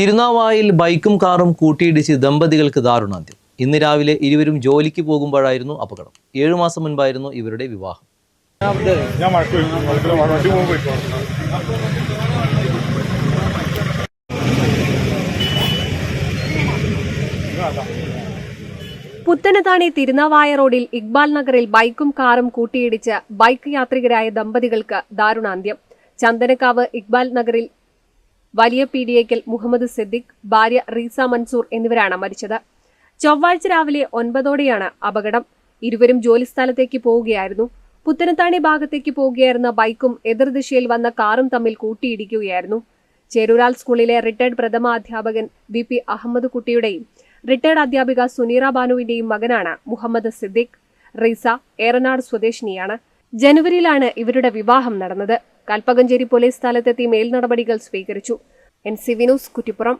തിരുനാവായിൽ ബൈക്കും കാറും കൂട്ടിയിടിച്ച് ദമ്പതികൾക്ക് ദാരുണാന്ത്യം. ഇന്ന് രാവിലെ ഇരുവരും ജോലിക്ക് പോകുമ്പോഴായിരുന്നു അപകടം. ഏഴു മാസം മുൻപായിരുന്നു ഇവരുടെ വിവാഹം. പുത്തനത്താണി തിരുനാവായ റോഡിൽ ഇക്ബാൽ നഗറിൽ ബൈക്കും കാറും കൂട്ടിയിടിച്ച് ബൈക്ക് യാത്രികരായ ദമ്പതികൾക്ക് ദാരുണാന്ത്യം. ചന്ദനക്കാവ് ഇക്ബാൽ നഗറിൽ വലിയ പീഡിയക്കൽ മുഹമ്മദ് സിദ്ദിഖ് ഭാര്യ റീസ മൻസൂർ എന്നിവരാണ് മരിച്ചത്. ചൊവ്വാഴ്ച രാവിലെ ഒൻപതോടെയാണ് അപകടം. ഇരുവരും ജോലിസ്ഥലത്തേക്ക് പോവുകയായിരുന്നു. പുത്തനത്താണി ഭാഗത്തേക്ക് പോവുകയായിരുന്ന ബൈക്കും എതിർദിശയിൽ വന്ന കാറും തമ്മിൽ കൂട്ടിയിടിക്കുകയായിരുന്നു. ചേരൂരാൽ സ്കൂളിലെ റിട്ടയർഡ് പ്രഥമ അധ്യാപകൻ വി പി അഹമ്മദ് കുട്ടിയുടെയും റിട്ടയർഡ് അധ്യാപിക സുനീറ ബാനുവിന്റെയും മകനാണ് മുഹമ്മദ് സിദ്ദിഖ്. റീസ ഏറനാട് സ്വദേശിനിയാണ്. ജനുവരിയിലാണ് ഇവരുടെ വിവാഹം നടന്നത്. കൽപ്പകഞ്ചേരി പോലീസ് സ്ഥലത്തെത്തി മേൽനടപടികൾ സ്വീകരിച്ചു. N C Vinoos Kuttippuram.